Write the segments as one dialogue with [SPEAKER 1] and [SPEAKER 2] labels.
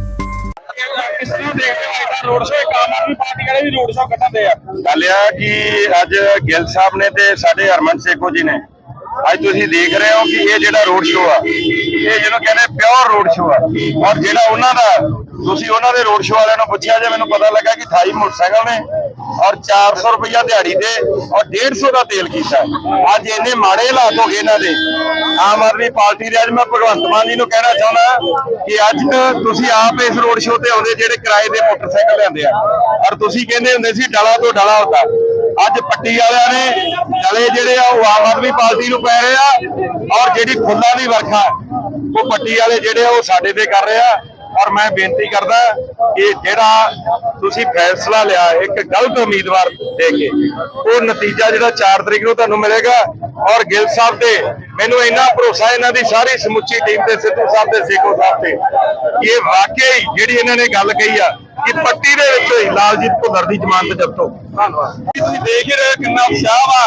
[SPEAKER 1] ਕਿਸ ਤਰ੍ਹਾਂ ਦੇਖਦੇ ਹੋ ਇਹਦਾ ਰੋਡ ਸ਼ੋਅ ਇੱਕ ਆਮ ਆਦਮੀ ਪਾਰਟੀ ਵਾਲੇ ਵੀ ਰੋਡ ਸ਼ੋਅ ਕੱਢਦੇ ਆ
[SPEAKER 2] ਗੱਲ ਇਹ ਆ ਕਿ ਅੱਜ ਗਿੱਲ ਸਾਹਿਬ ਨੇ ਤੇ ਸਾਡੇ ਹਰਮਨ ਸੇਖੋ ਜੀ ਨੇ। ਅੱਜ ਤੁਸੀਂ ਦੇਖ ਰਹੇ ਹੋ ਕਿ ਇਹ ਜਿਹੜਾ ਰੋਡ ਸ਼ੋਅ ਆ, ਇਹ ਜਿਹਨੂੰ ਕਹਿੰਦੇ ਪਿਓਰ ਰੋਡ ਸ਼ੋਅ ਆ। ਔਰ ਜਿਹੜਾ ਉਹਨਾਂ ਦਾ, ਤੁਸੀਂ ਉਹਨਾਂ ਦੇ ਰੋਡ ਸ਼ੋਅ ਵਾਲਿਆਂ ਨੂੰ ਪੁੱਛਿਆ ਜੇ ਮੈਨੂੰ ਪਤਾ ਲੱਗਾ ਕਿ 28 ਮੋਟਰਸਾਈਕਲ ਨੇ ਔਰ 400 ਰੁਪਇਆ ਦਿਹਾੜੀ ਤੇ ਔਰ 150 ਦਾ ਤੇਲ ਕੀਤਾ। ਅੱਜ ਇੰਨੇ ਮਾੜੇ ਹਾਲਾਤ ਹੋ ਗਏ ਇਹਨਾਂ ਦੇ। ਆਮ ਆਦਮੀ ਪਾਰਟੀ ਦੇ ਅੱਜ ਮੈਂ ਭਗਵੰਤ ਮਾਨ ਜੀ ਨੂੰ ਕਹਿਣਾ ਚਾਹੁੰਦਾ ਕਿ ਅੱਜ ਤੁਸੀਂ ਆਪ ਇਸ ਰੋਡ ਸ਼ੋਅ ਤੇ ਆਉਂਦੇ ਜਿਹੜੇ ਕਿਰਾਏ ਦੇ ਮੋਟਰਸਾਈਕਲ ਲੈਂਦੇ ਆ। ਔਰ ਤੁਸੀਂ ਕਹਿੰਦੇ ਹੁੰਦੇ ਸੀ ਡਲਾ ਤੋਂ ਡਲਾ ਹੁੰਦਾ। ਅੱਜ ਪੱਟੀ ਵਾਲਿਆਂ ਨੇ ਡਲੇ ਜਿਹੜੇ ਆ ਉਹ ਆਮ ਆਦਮੀ ਪਾਰਟੀ ਨੂੰ ਪੈ ਰਹੇ ਆ। ਔਰ ਜਿਹੜੀ ਫੁੱਲਾਂ ਦੀ ਵਰਖਾ, ਉਹ ਪੱਟੀ ਵਾਲੇ ਜਿਹੜੇ ਆ ਉਹ ਸਾਡੇ ਤੇ ਕਰ ਰਹੇ ਆ। ਔਰ ਮੈਂ ਬੇਨਤੀ ਕਰਦਾ ਕਿ ਜਿਹੜਾ ਤੁਸੀਂ ਫੈਸਲਾ ਲਿਆ, ਇੱਕ ਗਲਤ ਉਮੀਦਵਾਰ ਦੇ ਕੇ, ਉਹ ਨਤੀਜਾ ਜਿਹੜਾ 4 ਤਰੀਕ ਨੂੰ ਤੁਹਾਨੂੰ ਮਿਲੇਗਾ। ਔਰ ਗਿੱਲ ਸਾਹਿਬ ਤੇ ਮੈਨੂੰ ਇੰਨਾ ਭਰੋਸਾ ਇਹਨਾਂ ਦੀ ਸਾਰੀ ਸਮੁੱਚੀ ਟੀਮ ਤੇ ਸਿੱਧੂ ਸਾਹਿਬ ਤੇ, ਸੇਖੋ ਸਾਹਿਬ ਤੇ ਇਹ ਵਾਕਈ ਜਿਹੜੀ ਇਹਨਾਂ ਨੇ ਗੱਲ ਕਹੀ ਆ ਕਿ ਪੱਟੀ ਦੇ ਵਿੱਚ ਹੋਈ ਲਾਲਜੀਤ ਭੁੱਲਰ ਦੀ ਜ਼ਮਾਨਤ ਜ਼ਬਤੋਂ ਧੰਨਵਾਦ।
[SPEAKER 1] ਤੁਸੀਂ ਦੇਖ ਹੀ ਰਹੇ ਹੋ ਕਿੰਨਾ ਉਤਸ਼ਾਹ ਵਾ।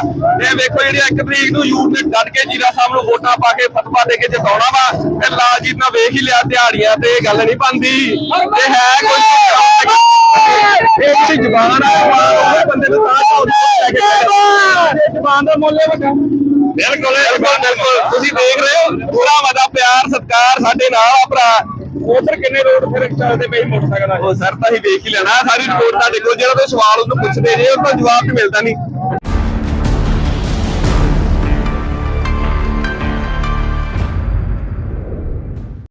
[SPEAKER 1] ਇਹ ਵੇਖੋ ਜਿਹੜੀ ਇੱਕ ਤਰੀਕ ਨੂੰ ਯੂਥ ਨੇ ਡਟ ਕੇ ਜੀਰਾ ਸਾਹਿਬ ਨੂੰ ਵੋਟਾਂ ਪਾ ਕੇ ਫਤਵਾ ਦੇ ਕੇ ਜਿਤਾਉਣਾ ਵਾ। ਤੇ ਲਾਲਜੀਤ ਨਾਲ ਵੇਖ ਹੀ ਲਿਆ ਦਿਹਾੜੀਆਂ ਤੇ ਇਹ ਗੱਲ ਨਹੀਂ ਬਣਦੀ। ਤੇ ਹੈ ਕੋਈ ਇਹ ਜਿਹੜੀ ਜ਼ਬਾਨ ਆ ਉਹ ਬੰਦੇ ਨੂੰ ਤਾਂ ਲੈ ਕੇ ਜ਼ਬਾਨ ਦਾ ਮੁੱਲ ਹੈ ਵੱਡਾ। ਬਿਲਕੁਲ ਬਿਲਕੁਲ ਬਿਲਕੁਲ। ਤੁਸੀਂ ਦੇਖ ਰਹੇ ਹੋ ਪੂਰਾ ਵੱਡਾ ਪਿਆਰ ਸਤਿਕਾਰ ਸਾਡੇ ਨਾਲ ਆ ਭਰਾ। ਉਧਰ ਕਿੰਨੇ ਰੋਡ ਫਿਰ ਚੱਲਦੇ ਪਈ ਮੋਟਰਸਾਈਕਲ ਉਹ ਸਰ ਤਾਂ ਹੀ ਦੇਖ ਹੀ ਲੈਣਾ ਸਾਰੀ ਰਿਪੋਰਟ ਤਾਂ ਦੇਖੋ, ਜਿਹੜਾ ਤੁਸੀਂ ਸਵਾਲ ਉਹਨੂੰ ਪੁੱਛਦੇ ਜੇ ਉਹ ਤਾਂ ਜਵਾਬ ਤੇ ਮਿਲਦਾ ਨਹੀਂ।